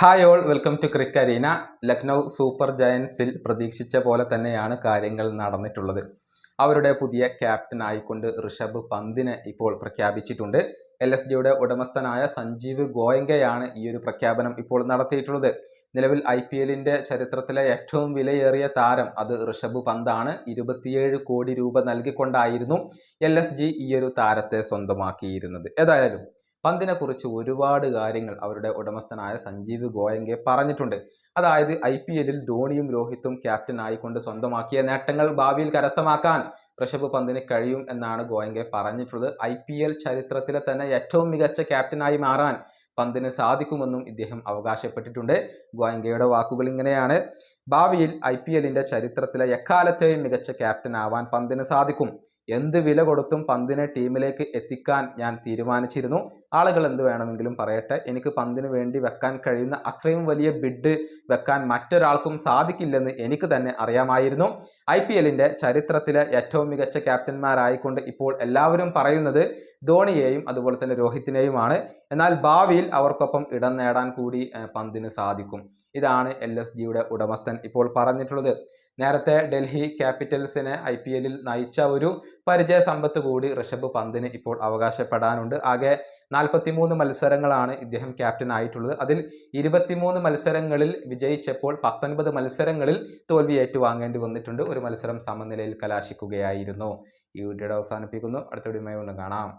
Hi all welcome to crick arena Lucknow super ജയൻസിൽ പ്രതീക്ഷിച്ച പോലെ തന്നെയാണ് കാര്യങ്ങൾ നടന്നിട്ടുള്ളത്. അവരുടെ പുതിയ ക്യാപ്റ്റൻ ആയിക്കൊണ്ട് ഋഷഭ് പന്തിനെ ഇപ്പോൾ പ്രഖ്യാപിച്ചിട്ടുണ്ട്. എൽ എസ് ഡിയുടെ ഉടമസ്ഥനായ സഞ്ജീവ് ഗോയങ്കയാണ് ഈ ഒരു പ്രഖ്യാപനം ഇപ്പോൾ നടത്തിയിട്ടുള്ളത്. നിലവിൽ ഐ പി എല്ലിന്റെ ചരിത്രത്തിലെ ഏറ്റവും വിലയേറിയ താരം അത് ഋഷഭ് പന്താണ്. ഇരുപത്തിയേഴ് കോടി രൂപ നൽകിക്കൊണ്ടായിരുന്നു എൽ എസ് ജി ഈ ഒരു താരത്തെ സ്വന്തമാക്കിയിരുന്നത്. ഏതായാലും പന്തിനെ കുറിച്ച് ഒരുപാട് കാര്യങ്ങൾ അവരുടെ ഉടമസ്ഥനായ സഞ്ജീവ് ഗോയങ്കെ പറഞ്ഞിട്ടുണ്ട്. അതായത് ഐ പി എല്ലിൽ ധോണിയും രോഹിത്തും ക്യാപ്റ്റൻ ആയിക്കൊണ്ട് സ്വന്തമാക്കിയ നേട്ടങ്ങൾ ഭാവിയിൽ കരസ്ഥമാക്കാൻ ഋഷഭ് പന്തിന് കഴിയും എന്നാണ് ഗോയങ്കെ പറഞ്ഞിട്ടുള്ളത്. ഐ പി എൽ ചരിത്രത്തിലെ തന്നെ ഏറ്റവും മികച്ച ക്യാപ്റ്റനായി മാറാൻ പന്തിന് സാധിക്കുമെന്നും ഇദ്ദേഹം അവകാശപ്പെട്ടിട്ടുണ്ട്. ഗോയങ്കയുടെ വാക്കുകൾ ഇങ്ങനെയാണ്. ഭാവിയിൽ ഐ പി എല്ലിന്റെ ചരിത്രത്തിലെ എക്കാലത്തെയും മികച്ച ക്യാപ്റ്റൻ ആവാൻ പന്തിന് സാധിക്കും. എന്ത് വില കൊടുത്തും പന്തിനെ ടീമിലേക്ക് എത്തിക്കാൻ ഞാൻ തീരുമാനിച്ചിരുന്നു. ആളുകൾ എന്ത് വേണമെങ്കിലും പറയട്ടെ. എനിക്ക് പന്തിന് വേണ്ടി വെക്കാൻ കഴിയുന്ന അത്രയും വലിയ ബിഡ് വെക്കാൻ മറ്റൊരാൾക്കും സാധിക്കില്ലെന്ന് എനിക്ക് തന്നെ അറിയാമായിരുന്നു. ഐ പി എല്ലിന്റെ ചരിത്രത്തിലെ ഏറ്റവും മികച്ച ക്യാപ്റ്റന്മാരായിക്കൊണ്ട് ഇപ്പോൾ എല്ലാവരും പറയുന്നത് ധോണിയെയും അതുപോലെ തന്നെ രോഹിത്തിനെയുമാണ്. എന്നാൽ ഭാവിയിൽ അവർക്കൊപ്പം ഇടം നേടാൻ കൂടി പന്തിന് സാധിക്കും. ഇതാണ് എൽ എസ് ജിയുടെ ഉടമസ്ഥൻ ഇപ്പോൾ പറഞ്ഞിട്ടുള്ളത്. നേരത്തെ ഡൽഹി ക്യാപിറ്റൽസിനെ ഐ പി എല്ലിൽ നയിച്ച ഒരു പരിചയ സമ്പത്ത് കൂടി ഋഷഭ് പന്തിന് ഇപ്പോൾ അവകാശപ്പെടാനുണ്ട്. ആകെ നാൽപ്പത്തിമൂന്ന് മത്സരങ്ങളാണ് ഇദ്ദേഹം ക്യാപ്റ്റൻ ആയിട്ടുള്ളത്. അതിൽ ഇരുപത്തിമൂന്ന് മത്സരങ്ങളിൽ വിജയിച്ചപ്പോൾ പത്തൊൻപത് മത്സരങ്ങളിൽ തോൽവി ഏറ്റുവാങ്ങേണ്ടി വന്നിട്ടുണ്ട്. ഒരു മത്സരം സമനിലയിൽ കലാശിക്കുകയായിരുന്നു. ഈ വീഡിയോയുടെ അവസാനിപ്പിക്കുന്നു. അടുത്ത വീഡിയോ വീണ്ടും കാണാം.